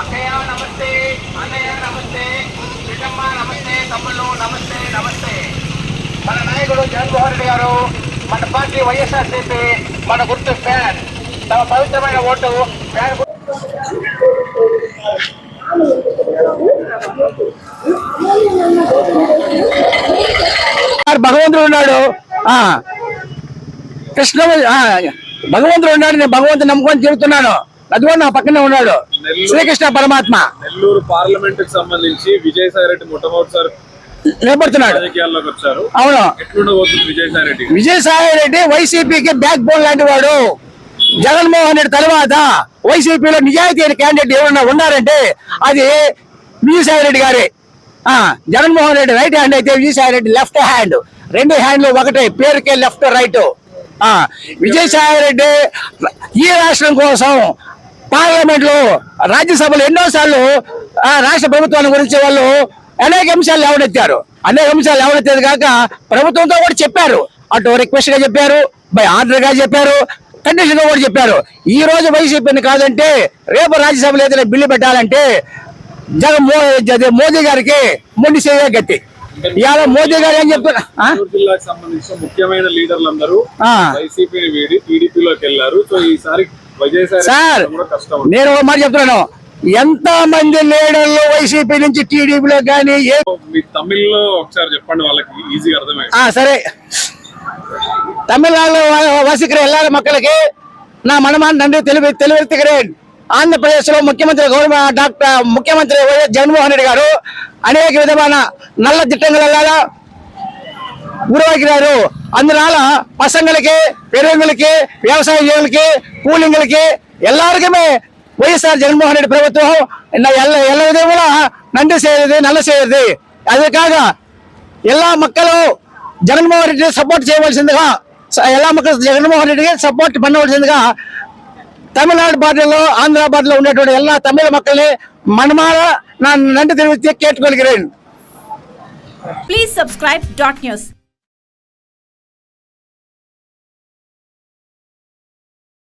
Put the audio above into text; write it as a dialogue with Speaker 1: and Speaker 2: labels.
Speaker 1: అక్కయ్య నమస్తే అన్నయ్య నమస్తే చిట్టమ్మ నమస్తే తమ్ముళ్ళు నమస్తే నమస్తే. మన నాయకుడు జగన్మోహన్ రెడ్డి గారు మన పార్టీ వైఎస్ఆర్ వైఎస్ఆర్సీపీ మన గుర్తు ఫ్యాన్. తమ పవిత్రమైన ఓటు ఫ్యాన్
Speaker 2: భగవంతుడు ఉన్నాడు. కృష్ణ భగవంతుడు ఉన్నాడు నేను భగవంతుని నమ్ముకొని చెబుతున్నాను అదిగో నా పక్కనే ఉన్నాడు. శ్రీకృష్ణ పరమాత్మ.
Speaker 3: నెల్లూరు పార్లమెంట్కి సంబంధించి విజయసాయి రెడ్డి మొట్టమొదటిసారి
Speaker 2: నిలబడుతున్నాడు అవును.
Speaker 3: విజయసాయి రెడ్డి
Speaker 2: వైసీపీకి బ్యాక్ బోన్ లాంటి వాడు. జగన్మోహన్ రెడ్డి తర్వాత వైసీపీలో నిజాయితీ అయిన క్యాండిడేట్ ఎవరన్నా ఉన్నారంటే అది విజయసాయి రెడ్డి గారే. ఆ, జగన్మోహన్ రెడ్డి రైట్ హ్యాండ్ అయితే విజయసాయి రెడ్డి లెఫ్ట్ హ్యాండ్ రెండు హ్యాండ్లు ఒకటే పేరుకే లెఫ్ట్ రైట్ ఆ విజయసాయి రెడ్డి ఈ రాష్ట్రం కోసం పార్లమెంట్లో రాజ్యసభలో ఎన్నోసార్లు రాష్ట్ర ప్రభుత్వాన్ని గురించి వాళ్ళు అనేక అంశాలు లేవనెత్తారు. అనేక అంశాలు లేవనెత్తేది కాక ప్రభుత్వంతో కూడా చెప్పారు. అటు రిక్వెస్ట్గా చెప్పారు బై ఆర్డర్గా చెప్పారు కండిషన్గా కూడా చెప్పారు. ఈ రోజు వైసీపీని కాదంటే రేపు రాజ్యసభలో ఏదైనా బిల్లు పెట్టాలంటే జగన్ మో మోదీ గారికి మొండి చేయ గట్టి. ఇవాళ మోదీ గారు ఏం చెప్తారు
Speaker 3: జిల్లాకు సంబంధించిన ముఖ్యమైన లీడర్లందరూ
Speaker 2: ఆ.
Speaker 3: వైసీపీని వీడి టీడీపీలోకి వెళ్ళారు సో ఈసారి
Speaker 2: సార్ నేను ఒక మాట చెప్తున్నాను. ఎంత మంది లీడర్లు వైసీపీ నుంచి టీడీపీలో కానీ తమిళ్ళో సరే. తమిళనాడులో వసికరే వెళ్ళాలి మక్కలకి నా మనమాన్ నండి తెలివి తెలివెత్తికరేన్ ఆంధ్రప్రదేశ్లో ముఖ్యమంత్రి గవర్నమెంట్ డాక్టర్ ముఖ్యమంత్రి వైఎస్ జగన్మోహన్ రెడ్డి గారు అనేక విధమైన నల్ల దిట్టంగా వెళ్ళాలా గురువాకి గారు அதனால பசங்களுக்கு பெரியவங்களுக்கு விவசாயிகளுக்கு கூலிங்களுக்கு எல்லாருக்குமே ஒய்எஸ்ஆர் ஜெகன்மோகன் ரெட்டி பிரபுத்துவம் எல்லா எல்லா விதங்களும் நன்றி செய்யறது நல்ல செய்யறது அதுக்காக எல்லா மக்களும் జగన్మోహన్ రెడ్డి సపోర్ట్ చేయవలసిందిగా ఎలా మొక్కలు జగన్మోహన్ రెడ్డికి సపోర్ట్ పన్నవలసిందిగా తమిళనాడు పార్టీలో ఆంధ్ర పార్టీలో ఉన్నటువంటి ఎలా తమిళ మక్కల్ని మనమాల నా నంటి తిరిగితే కేట్టుకోగలిగిరేను
Speaker 4: ప్లీజ్ సబ్స్క్రైబ్ డాట్ న్యూస్